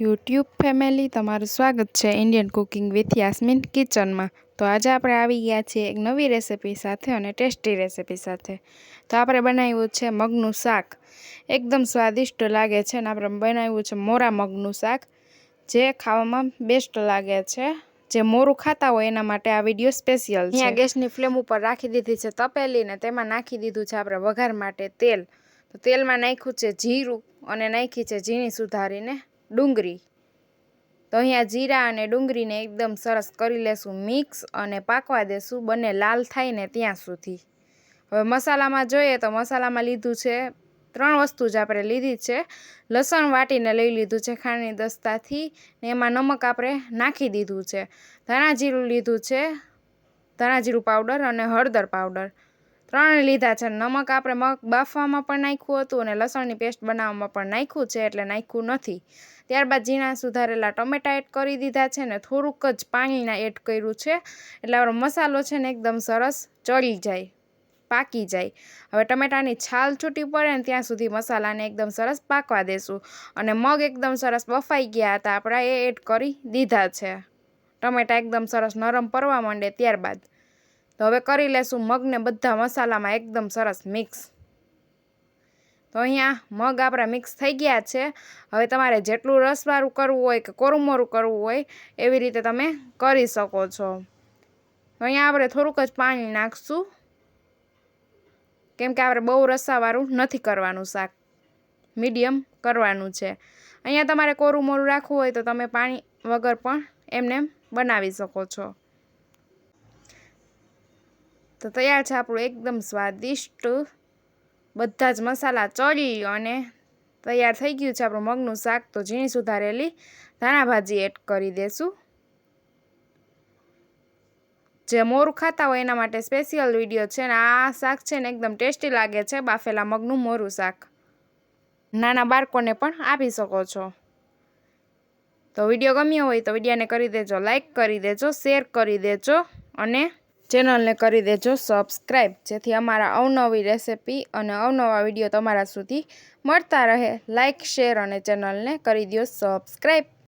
YouTube family, તમારું સ્વાગત છે ઇન્ડિયન કુકિંગ વિથ યાસ્મિન કિચનમાં. તો આજે આપણે આવી ગયા છીએ એક નવી રેસિપી સાથે અને ટેસ્ટી રેસિપી સાથે. તો આપણે બનાવ્યું છે મગનું શાક. એકદમ સ્વાદિષ્ટ લાગે છે અને આપણે બનાવ્યું છે મોરા મગનું શાક, જે ખાવામાં બેસ્ટ લાગે છે. જે મોરું ખાતા હોય એના માટે આ વીડિયો સ્પેશિયલ છે. ગેસની ફ્લેમ ઉપર રાખી દીધી છે તપેલીને તેમાં નાખી દીધું છે આપણે વઘાર માટે તેલ. તો તેલમાં નાખ્યું છે જીરું અને નાખી છે ઝીણી સુધારીને ડુંગળી તો અહીંયા જીરા અને ડુંગળીને એકદમ સરસ કરી લેશું મિક્સ અને પાકવા દેશું, બંને લાલ થાય ને ત્યાં સુધી. હવે મસાલામાં જોઈએ તો મસાલામાં લીધું છે ત્રણ વસ્તુ જ આપણે લીધી છે. લસણ વાટીને લઈ લીધું છે ખાંડની દસ્તાથી ને એમાં નમક આપણે નાખી દીધું છે. ધાણા જીરું લીધું છે ધાણા જીરું પાવડર અને હળદર પાવડર. ત્રણ લીધા છે. નમક આપણે મગ બાફવામાં પણ નાખ્યું હતું અને લસણની પેસ્ટ બનાવવામાં પણ નાખ્યું છે એટલે નાખ્યું નથી. ત્યારબાદ ઝીણા સુધારેલા ટમેટા એડ કરી દીધા છે ને થોડુંક જ પાણીના એડ કર્યું છે. એટલે આપણો મસાલો છે ને એકદમ સરસ ચડી જાય, પાકી જાય. હવે ટમેટાની છાલ છૂટી પડે ને ત્યાં સુધી મસાલાને એકદમ સરસ પાકવા દેશું. અને મગ એકદમ સરસ બફાઈ ગયા હતા, આપણા એ એડ કરી દીધા છે. ટમેટા એકદમ સરસ નરમ પરવા માંડે ત્યારબાદ. તો હવે કરી લેશું મગને બધા મસાલામાં એકદમ સરસ મિક્સ તો અહીંયા મગ આપણા મિક્સ થઈ ગયા છે. હવે તમારે જેટલું રસવાળું કરવું હોય કે કોરું મોરું કરવું હોય, એવી રીતે તમે કરી શકો છો. તો અહીંયા આપણે થોડુંક જ પાણી નાખશું. કેમ કે આપણે બહુ રસાવાળું નથી કરવાનું શાક. મીડિયમ કરવાનું છે. અહીંયા તમારે કોરું મોરું રાખવું હોય તો તમે પાણી વગર પણ એમને બનાવી શકો છો. તો તૈયાર છે આપણું એકદમ સ્વાદિષ્ટ. બધા જ મસાલા ચડી અને તૈયાર થઈ ગયું છે આપણું મગનું શાક. તો ઝીણી સુધારેલી ધાણા ભાજી એડ કરી દેશું. જે મોરું ખાતા હોય એના માટે સ્પેશિયલ વીડિયો છે ને આ શાક છે ને એકદમ ટેસ્ટી લાગે છે બાફેલા મગનું મોરું શાક. નાના બાળકોને પણ આપી શકો છો. તો વીડિયો ગમ્યો હોય તો વિડીયોને કરી દેજો, લાઈક કરી દેજો, શેર કરી દેજો અને ચેનલને કરી દેજો સબસ્ક્રાઈબ જેથી અમારા અવનવી રેસિપી અને અવનવા વીડિયો તમારા સુધી મળતા રહે. લાઇક, શેર અને ચેનલને કરી દો સબસ્ક્રાઈબ